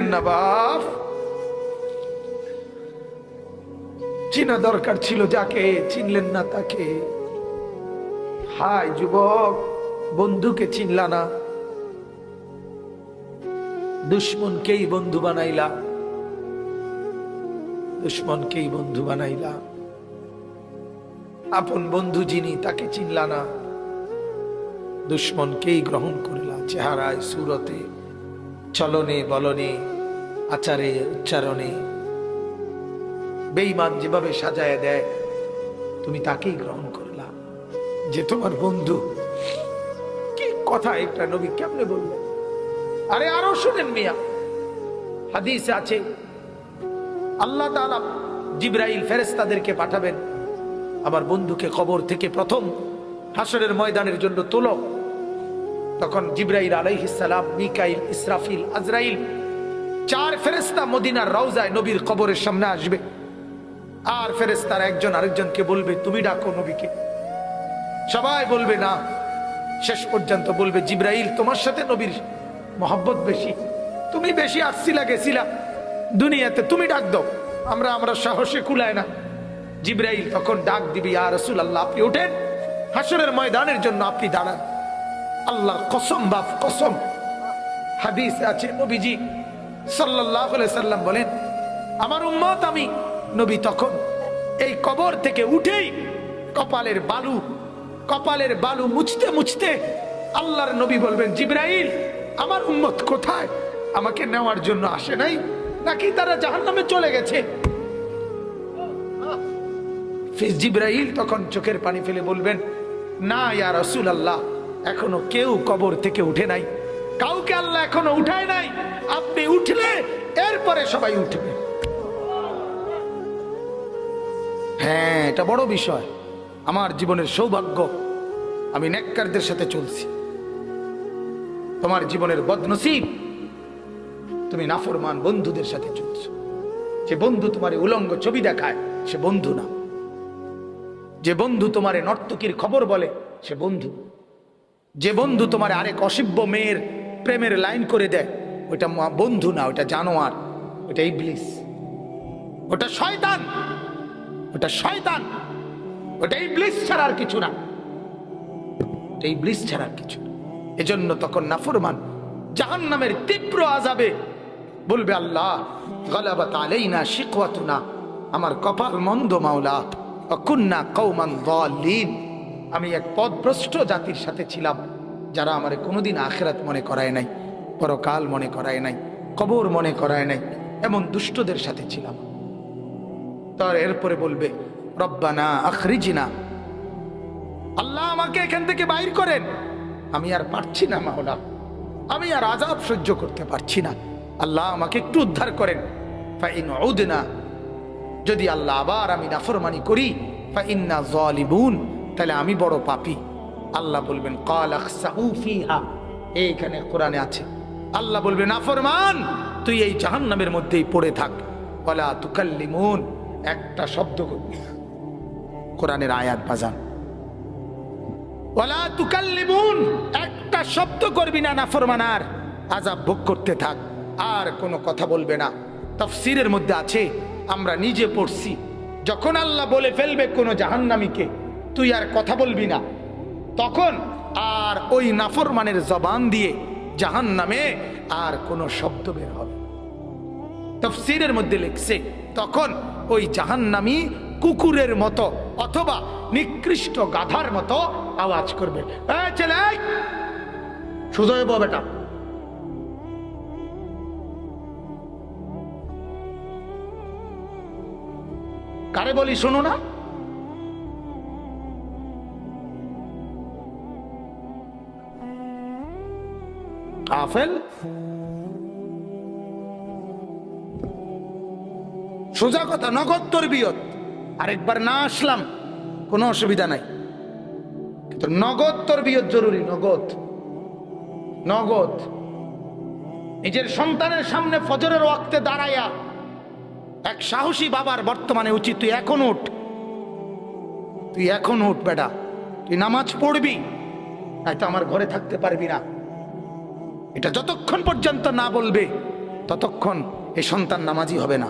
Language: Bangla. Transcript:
না বাপ চিনা দরকার ছিল যাকে, চিনলেন না তাকে। হাই যুবক, বন্ধুকে চিনলা না। দুশ্মনকেই বন্ধু বানাইলা। দুশ্মনকেই বন্ধু বানাইলা। আপন বন্ধু যিনি, তাকে চিনলা না। দুশ্মনকেই গ্রহণ করিলা চেহারায়, সুরতে। চলনে বলনে, আচারে উচ্চারণে। বেঈমান যেভাবে সাজায় দেয়, তুমি তাকেই গ্রহণ করলা। যে তোমার বন্ধু, কি কথা একটা নবী কেমনে বললেন? আরে আরও শুনেন মিয়া, হাদিস আছে, আল্লাহ তাআলা জিব্রাইল ফেরেশতাদেরকে পাঠাবেন, আমার বন্ধুকে কবর থেকে প্রথম হাসরের ময়দানের জন্য তোলো। তখন জিব্রাইল আলাইহিসালাম মিকাইল, ইসরাফিল, আজরাইল, চার ফেরেস্তা মদিনার রওজায় নবীর কবরের সামনে আসবে। আর ফেরেস্তার একজন আরেকজনকে বলবে, তুমি ডাকো নবীকে। সবাই বলবে, না। শেষ পর্যন্ত বলবে, জিব্রাইল, তোমার সাথে নবীর মহব্বত বেশি। তুমি বেশি আসছিলা গেছিলা। দুনিয়াতে তুমি ডাক দাও। আমরা আমরা সাহসে কুলায় না। জিব্রাইল তখন ডাক দিবি আর রসুল আল্লাহ আপনি ওঠেন। হাসরের ময়দানের জন্য আপনি দাঁড়ান। আল্লাহ কসম, বাপ কসম। হাদিস আছে, নবীজি সাল্লাহ সাল্লাম বলেন, আমার উম্মত আমি। নবী তখন এই কবর থেকে উঠেই কপালের বালু কপালের বালু মুছতে মুছতে আল্লাহর নবী বলবেন, জিব্রাইল, আমার উম্মত কোথায়? আমাকে নেওয়ার জন্য আসে নাই? নাকি তারা জাহান্নামে চলে গেছে? জিব্রাইল তখন চোখের পানি ফেলে বলবেন, না, ইয়া রসুল আল্লাহ এখনও কেউ কবর থেকে উঠে নাই। কাউকে আল্লাহ এখনও উঠায় নাই। আপনি উঠলে এরপরে সবাই উঠবে। হ্যাঁ এটা বড় বিষয়। আমার জীবনের সৌভাগ্য, আমি নেককারদের সাথে চলছি। তোমার জীবনের বদনসিব, তুমি নাফরমান বন্ধুদের সাথে চলছো। যে বন্ধু তোমার উলঙ্গ ছবি দেখায়, সে বন্ধু না। যে বন্ধু তোমারে নর্তকীর খবর বলে, সে বন্ধু। যে বন্ধু তোমার আরেক অসিব্য মেয়ের প্রেমের লাইন করে দেয়, ওইটা বন্ধু না ওটা জানোয়ার ওটা ইবলিস। ওটা শয়তান ওটা শয়তান, ওটা ইবলিস ছাড়া আর কিছু না। ওটা ইবলিস ছাড়া আর কিছু না। এজন্য তখন নাফরমান জাহান নামের তীব্র আজাবে বলবে, আল্লাহ, গলাবাত আলাইনা শিকওয়াতুনা, আমার কপাল মন্দ মাওলা অকুন্না কৌমান দলিন আমি এক পদভ্রষ্ট জাতির সাথে ছিলাম, যারা আমার কোনোদিন আখেরাত মনে করায় নাই, পরকাল মনে করায় নাই, কবর মনে করায় নাই, এমন দুষ্টদের সাথে ছিলাম। তার এরপরে বলবে, রব্বানা আখরিজিনা। আল্লাহ আমাকে এখান থেকে বাইর করেন। আমি আর পারছি না, মাওলা। আমি আর আজাব সহ্য করতে পারছি না। আল্লাহ আমাকে একটু উদ্ধার করেন। ফাইন যদি আল্লাহ আবার আমি নাফরমানি করি, ফাইন্না জালিমুন। তাহলে আমি বড় পাপী। আল্লাহ বলবেন, কাল আখসাউ এইখানে কোরআনে আছে। আল্লাহ বলবেন, নাফরমান, তুই এই জাহান্নামের মধ্যেই পড়ে থাক। ওয়ালা তুকাল্লিমুন। একটা শব্দ করবি কোরআনের আয়াত বাজান। একটা শব্দ করবি না নাফরমানার আজাব ভোগ করতে থাক। আর কোনো কথা বলবে না। তাফসীরের মধ্যে আছে, আমরা নিজে পড়ছি। যখন আল্লাহ বলে ফেলবে কোনো জাহান্নামীকে তুই আর কথা বলবি না। তখন আর ওই নাফরমানের জবান দিয়ে জাহান্নামে আর কোনো শব্দ বের হবে। তফসিরের মধ্যে লিখছে, তখন ওই জাহান্নামী কুকুরের মতো অথবা নিকৃষ্ট গাধার মতো আওয়াজ করবে। "এই ছেলে এই! সোজা বেটা। কারে বলি শোনো না? আফেল সোজা কথা, নগদ তোর তরবিয়ত। আরেকবার না আসলাম, কোনো অসুবিধা নাই। কিন্তু নগদ তরবিয়ত জরুরি, নগদ। নগদ। নিজের সন্তানের সামনে ফজরের ওয়াক্তে দাঁড়াইয়া এক সাহসী বাবার বর্তমানে উচিত, তুই এখন উঠ। তুই এখন উঠ, বেটা। তুই নামাজ পড়বি হয়তো আমার ঘরে থাকতে পারবি না। এটা যতক্ষণ পর্যন্ত না বলবে ততক্ষণ এই সন্তান নামাজি হবে না।